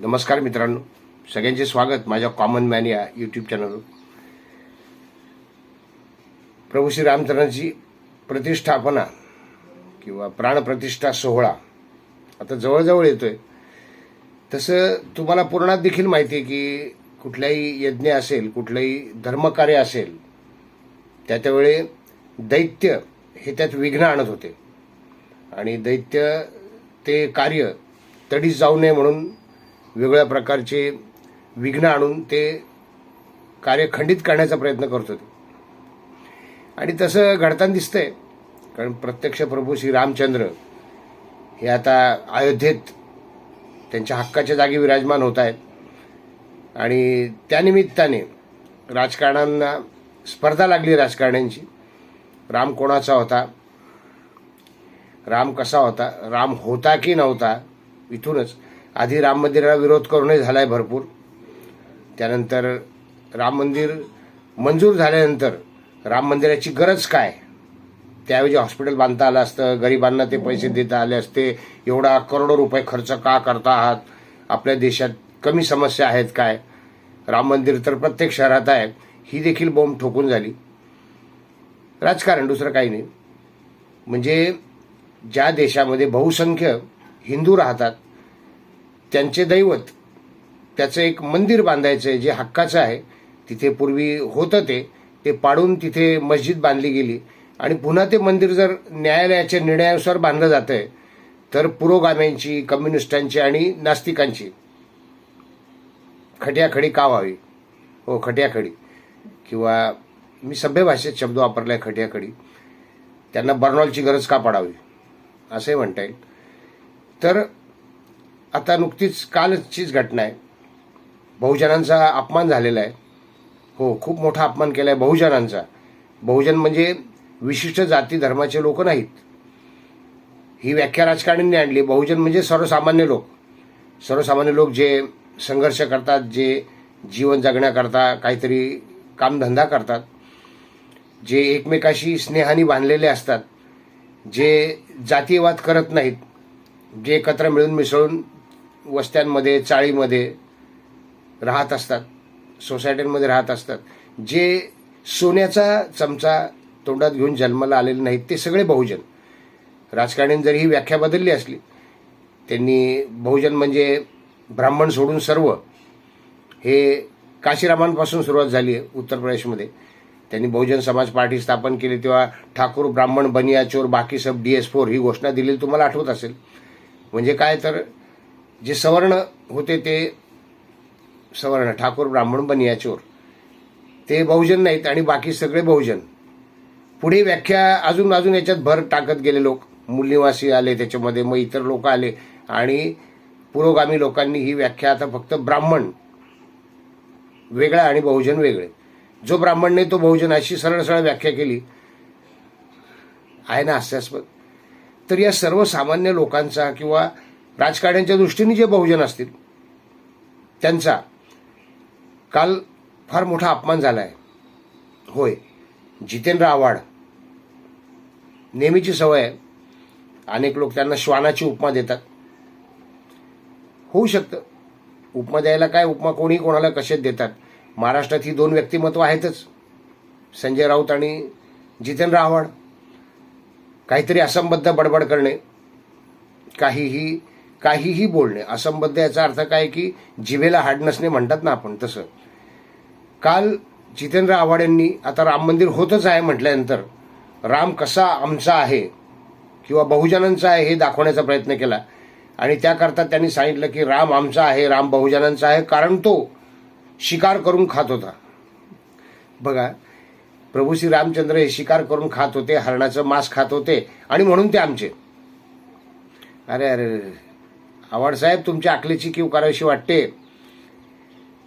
नमस्कार मित्रांनो. सगळ्यांचे स्वागत माझ्या कॉमन मॅन या यूट्यूब चॅनलवर प्रभू श्री रामचंद्रांची प्रतिष्ठापना किंवा प्राणप्रतिष्ठा सोहळा आता जवळजवळ येतोय. तसं तुम्हाला पूर्णात देखील माहिती आहे की कुठलाही यज्ञ असेल कुठलंही धर्मकार्य असेल त्या त्यावेळी दैत्य हे त्यात विघ्न आणत होते. आणि दैत्य ते कार्य तडीस जाऊ नये म्हणून वेगवेगळ्या प्रकारचे विघ्न आणून ते कार्य खंडित करण्याचा प्रयत्न करत होते आणि तसं घडताना दिसतंय कारण प्रत्यक्ष प्रभू श्री रामचंद्र हे आता अयोध्येत त्यांच्या हक्काच्या जागी विराजमान होत आहेत. आणि त्यानिमित्ताने राजकारण्यांना स्पर्धा लागली राजकारण्यांची. राम कोणाचा होता? राम कसा होता? राम होता की नव्हता? इथूनच. आधी राम मंदिराला विरोध करूनही झालाय भरपूर. त्यानंतर राम मंदिर मंजूर झाल्यानंतर राम मंदिराची गरज काय? त्याऐवजी हॉस्पिटल बांधता आलं असतं गरिबांना ते पैसे देता आले असते एवढा करोडो रुपये खर्च का करता आहात? आपल्या देशात कमी समस्या आहेत काय? राम मंदिर तर प्रत्येक शहरात आहे ही देखील बोंब ठोकून झाली. राजकारण दुसरं काही नाही. म्हणजे ज्या देशामध्ये बहुसंख्य हिंदू राहतात त्यांचे दैवत त्याचं एक मंदिर बांधायचं आहे जे हक्काचं आहे तिथे पूर्वी होतं ते ते पाडून तिथे मस्जिद बांधली गेली. आणि पुन्हा ते मंदिर जर न्यायालयाच्या निर्णयानुसार बांधलं जातं आहे तर पुरोगाम्यांची कम्युनिस्टांची आणि नास्तिकांची खट्याखडी का व्हावी? हो खट्याखडी. किंवा मी सभ्य भाषेत शब्द वापरलाय खट्याखडी. त्यांना बर्नॉलची गरज का पडावी? असंही म्हणता येईल. तर आता नुकतीच कालचीच घटना आहे. बहुजनांचा अपमान झालेला आहे. हो खूप मोठा अपमान केला आहे बहुजनांचा. बहुजन म्हणजे विशिष्ट जाती धर्माचे लोक नाहीत. ही व्याख्या राजकारण्यांनी आणली. बहुजन म्हणजे सर्वसामान्य लोक. सर्वसामान्य लोक जे संघर्ष करतात जे जीवन जगण्याकरता काहीतरी कामधंदा करतात जे एकमेकाशी स्नेहाने बांधलेले असतात जे जातीयवाद करत नाहीत जे एकत्र मिळून मिसळून वस्त्यांमध्ये चाळीमध्ये राहत असतात. सोसायट्यांमध्ये राहत असतात. जे सोन्याचा चमचा तोंडात घेऊन जन्माला आलेले नाहीत ते सगळे बहुजन. राजकारण्यांनी जरी ही व्याख्या बदलली असली त्यांनी बहुजन म्हणजे ब्राह्मण सोडून सर्व हे काशीरामांपासून सुरुवात झाली आहे उत्तर प्रदेशमध्ये. त्यांनी बहुजन समाज पार्टी स्थापन केली तेव्हा ठाकूर ब्राह्मण बनिया चोर बाकी सब डी एस फोर ही घोषणा दिलेली तुम्हाला आठवत असेल. म्हणजे काय तर जे सवर्ण होते ते सवर्ण ठाकूर ब्राह्मण बनियाचोर ते बहुजन नाहीत आणि बाकी सगळे बहुजन. पुढे व्याख्या अजून अजून याच्यात भर टाकत गेले लोक. मूल्यवासी आले त्याच्यामध्ये मग इतर लोक आले. आणि पुरोगामी लोकांनी ही व्याख्या आता फक्त ब्राह्मण वेगळा आणि बहुजन वेगळे. जो ब्राह्मण नाही तो बहुजन. अशी सरळ सरळ व्याख्या केली. आहे ना हास्यास्पद. तर या सर्वसामान्य लोकांचा किंवा राजकारण्यांच्या दृष्टीने जे बहुजन असतील त्यांचा काल फार मोठा अपमान झाला आहे होय जितेंद्र आव्हाड नेहमीची सवय आहे. अनेक लोक त्यांना श्वानाची उपमा देतात. होऊ शकतं. उपमा द्यायला काय उपमा कोणी कोणाला कशात देतात? महाराष्ट्रात ही दोन व्यक्तिमत्व आहेतच. संजय राऊत आणि जितेंद्र आव्हाड. काहीतरी असंबद्ध बडबड करणे काहीही काहीही बोलणे. असंबद्ध याचा अर्थ काय की जिभेला हाड नसणे म्हणतात ना आपण तसं. काल जितेंद्र आव्हाड यांनी आता राम मंदिर होतच आहे म्हटल्यानंतर राम कसा आमचा आहे किंवा बहुजनांचा आहे हे दाखवण्याचा प्रयत्न केला. आणि त्याकरता त्यांनी सांगितलं की राम आमचा आहे राम बहुजनांचा आहे कारण तो शिकार करून खात होता. बघा प्रभू श्री रामचंद्र हे शिकार करून खात होते हरणाचं मांस खात होते आणि म्हणून ते आमचे. अरे अरे अरे. तुमच्या आकलीची किव करावीशी वाटते.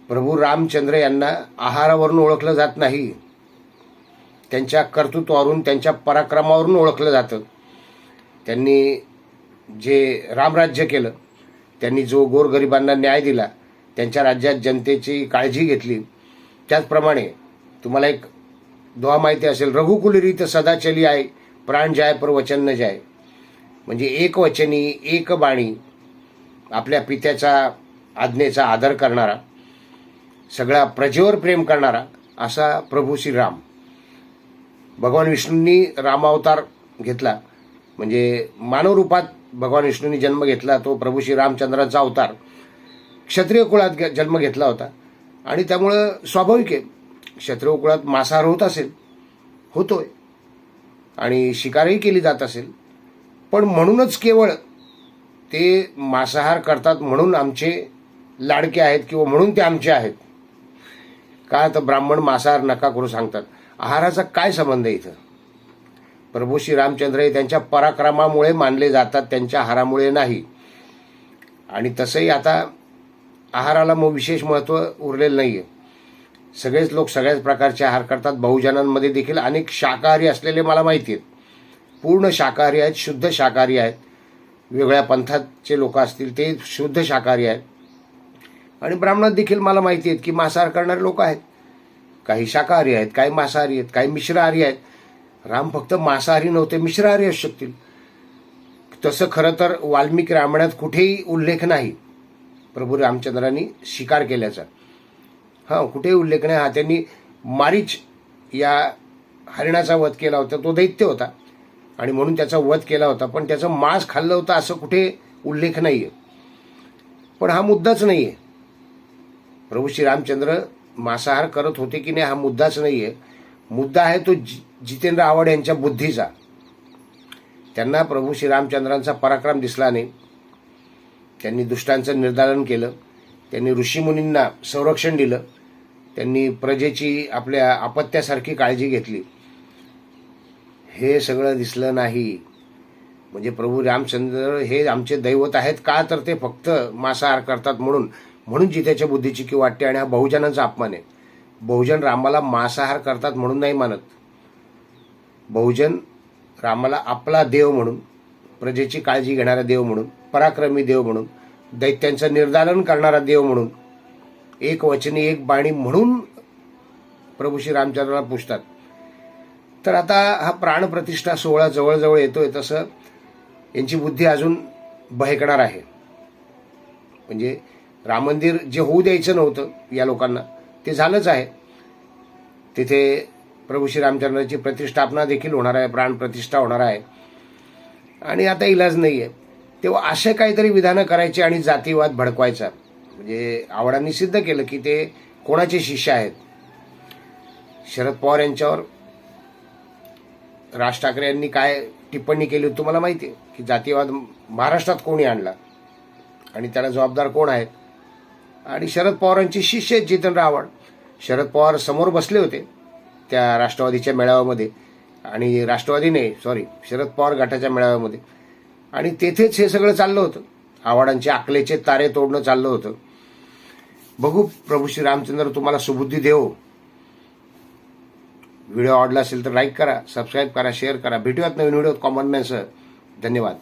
प्रभू रामचंद्र यांना आहारावरून ओळखलं जात नाही. त्यांच्या कर्तृत्वावरून त्यांच्या पराक्रमावरून ओळखलं जातं. त्यांनी जे रामराज्य केलं त्यांनी जो गोरगरिबांना न्याय दिला त्यांच्या राज्यात जनतेची काळजी घेतली. त्याचप्रमाणे तुम्हाला एक दोहा माहिती असेल रघुकुल तर सदा चली आहे प्राण जाय पर वचन न जाय. म्हणजे एक वचनी एक बाणी आपल्या पित्याचा आज्ञेचा आदर करणारा सगळ्या प्रजेवर प्रेम करणारा असा प्रभू श्रीराम. भगवान विष्णूंनी रामावतार घेतला म्हणजे मानवरूपात भगवान विष्णूंनी जन्म घेतला तो प्रभू श्री रामचंद्राचा अवतार. क्षत्रिय कुळात जन्म घेतला होता. आणि त्यामुळं स्वाभाविक आहे क्षत्रिय कुळात मांसाहार होत असेल होतोय. आणि शिकारही केली जात असेल. पण म्हणूनच केवळ ते मांसाहार करतात म्हणून आमचे लाडके आहेत किंवा म्हणून ते आमचे आहेत. का तर ब्राह्मण मांसाहार नका करू सांगतात. आहाराचा काय संबंध आहे इथं? प्रभू श्री रामचंद्र हे त्यांच्या पराक्रमामुळे मानले जातात त्यांच्या आहारामुळे नाही. आणि तसंही आता आहाराला मग विशेष महत्त्व उरलेलं नाही आहे सगळेच लोक सगळ्याच प्रकारचे आहार करतात. बहुजनांमध्ये देखील अनेक शाकाहारी असलेले मला माहिती आहेत. पूर्ण शाकाहारी आहेत शुद्ध शाकाहारी आहेत. वेगळ्या पंथाचे लोक असतील ते शुद्ध शाकाहारी आहेत. आणि ब्राह्मणात देखील मला माहिती आहेत की मांसाहार करणारे लोक आहेत. काही शाकाहारी आहेत काही मांसाहारी आहेत काही मिश्राहारी आहेत. राम फक्त मांसाहारी नव्हते मिश्रहारी असू शकतील. तसं खरं तर वाल्मिकी रामायणात कुठेही उल्लेख नाही. प्रभू रामचंद्रांनी शिकार केल्याचा. हां कुठेही उल्लेख नाही. हा त्यांनी मारीच या हरिणाचा वध केला होता तो दैत्य होता. आणि म्हणून त्याचा वध केला होता. पण त्याचं मांस खाल्लं होतं असं कुठे उल्लेख नाही आहे पण हा मुद्दाच नाही आहे प्रभू श्रीरामचंद्र मांसाहार करत होते की नाही हा मुद्दाच नाही आहे मुद्दा आहे तो जि जितेंद्र आव्हाड यांच्या बुद्धीचा. त्यांना प्रभू श्रीरामचंद्रांचा पराक्रम दिसला नाही. त्यांनी दुष्टांचं निर्धारण केलं. त्यांनी ऋषीमुनींना संरक्षण दिलं. त्यांनी प्रजेची आपल्या अपत्यासारखी काळजी घेतली. हे सगळं दिसलं नाही. म्हणजे प्रभू रामचंद्र हे आमचे दैवत आहेत का? तर ते फक्त मांसाहार करतात म्हणून. म्हणून जित्याच्या बुद्धीची की वाटते आणि हा बहुजनांचा अपमान आहे. बहुजन रामाला मांसाहार करतात म्हणून नाही मानत. बहुजन रामाला आपला देव म्हणून प्रजेची काळजी घेणारा देव म्हणून पराक्रमी देव म्हणून दैत्यांचं निर्दालन करणारा देव म्हणून एक वचनी एक बाणी म्हणून प्रभू श्री रामचंद्राला पुजतात. तर आता हा प्राणप्रतिष्ठा सोहळा जवळजवळ येतोय तसं यांची बुद्धी अजून बहकणार आहे. म्हणजे राम मंदिर जे होऊ द्यायचं नव्हतं या लोकांना ते झालंच आहे. तिथे प्रभू श्री रामचंद्राची प्रतिष्ठापना देखील होणार आहे प्राणप्रतिष्ठा होणार आहे. आणि आता इलाज नाही आहे तेव्हा असे काहीतरी विधानं करायची आणि जातीवाद भडकवायचा. म्हणजे आवडांनी सिद्ध केलं की ते कोणाचे शिष्य आहेत? शरद पवार यांच्यावर राज ठाकरे यांनी काय टिप्पणी केली होती तुम्हाला माहिती आहे की जातीवाद महाराष्ट्रात कोणी आणला? आणि त्याला जबाबदार कोण आहेत? आणि शरद पवारांची शिष्य आहेत जितेंद्र आव्हाड. शरद पवार समोर बसले होते त्या राष्ट्रवादीच्या मेळाव्यामध्ये. आणि राष्ट्रवादी नाही सॉरी शरद पवार गटाच्या मेळाव्यामध्ये. आणि तेथेच हे सगळं चाललं होतं. आव्हाडांचे आकलेचे तारे तोडणं चाललं होतं. बघू प्रभू श्री रामचंद्र तुम्हाला सुबुद्धी देव. व्हिडिओ आवडला असेल तर लाईक करा सबस्क्राईब करा शेअर करा. भेटूयात नवीन व्हिडिओ कॉमन मॅनसह धन्यवाद.